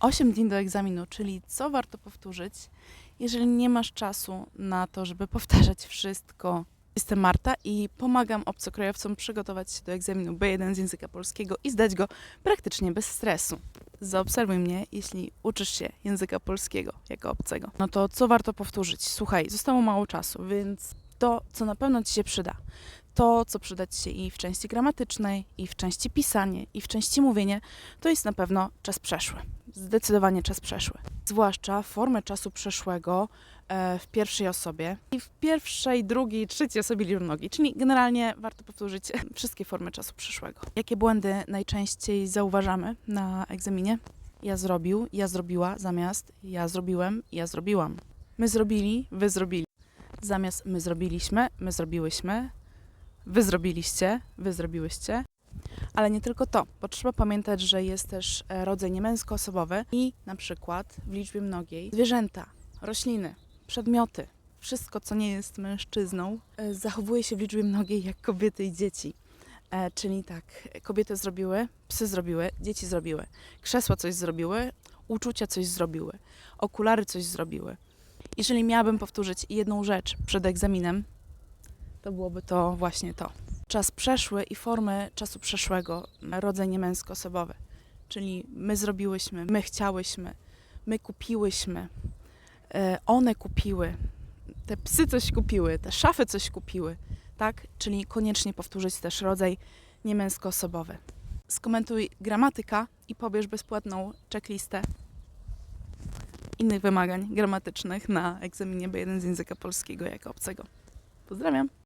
8 dni do egzaminu, czyli co warto powtórzyć, jeżeli nie masz czasu na to, żeby powtarzać wszystko. Jestem Marta i pomagam obcokrajowcom przygotować się do egzaminu B1 z języka polskiego i zdać go praktycznie bez stresu. Zaobserwuj mnie, jeśli uczysz się języka polskiego jako obcego. No to co warto powtórzyć? Słuchaj, zostało mało czasu, więc to, co na pewno Ci się przyda, to, co przyda Ci się i w części gramatycznej, i w części pisanie, i w części mówienie, to jest na pewno czas przeszły. Zdecydowanie czas przeszły. Zwłaszcza formę czasu przeszłego e, w pierwszej osobie i w pierwszej, drugiej, trzeciej osobie liczby mnogiej. Czyli generalnie warto powtórzyć wszystkie formy czasu przeszłego. Jakie błędy najczęściej zauważamy na egzaminie? Ja zrobił, ja zrobiła, zamiast ja zrobiłem, ja zrobiłam. My zrobili, wy zrobili. Zamiast my zrobiliśmy, my zrobiłyśmy, wy zrobiliście, wy zrobiłyście. Ale nie tylko to, bo trzeba pamiętać, że jest też e, rodzaj niemęskoosobowy i na przykład w liczbie mnogiej zwierzęta, rośliny, przedmioty, wszystko, co nie jest mężczyzną, e, zachowuje się w liczbie mnogiej jak kobiety i dzieci. E, czyli tak, kobiety zrobiły, psy zrobiły, dzieci zrobiły, krzesła coś zrobiły, uczucia coś zrobiły, okulary coś zrobiły. Jeżeli miałabym powtórzyć jedną rzecz przed egzaminem, to byłoby to właśnie to. Czas przeszły i formy czasu przeszłego, rodzaj niemęskoosobowy. Czyli my zrobiłyśmy, my chciałyśmy, my kupiłyśmy, e, one kupiły, te psy coś kupiły, te szafy coś kupiły, tak? Czyli koniecznie powtórzyć też rodzaj niemęskoosobowy. Skomentuj gramatyka i pobierz bezpłatną checklistę innych wymagań gramatycznych na egzaminie B1 z języka polskiego jako obcego. Pozdrawiam!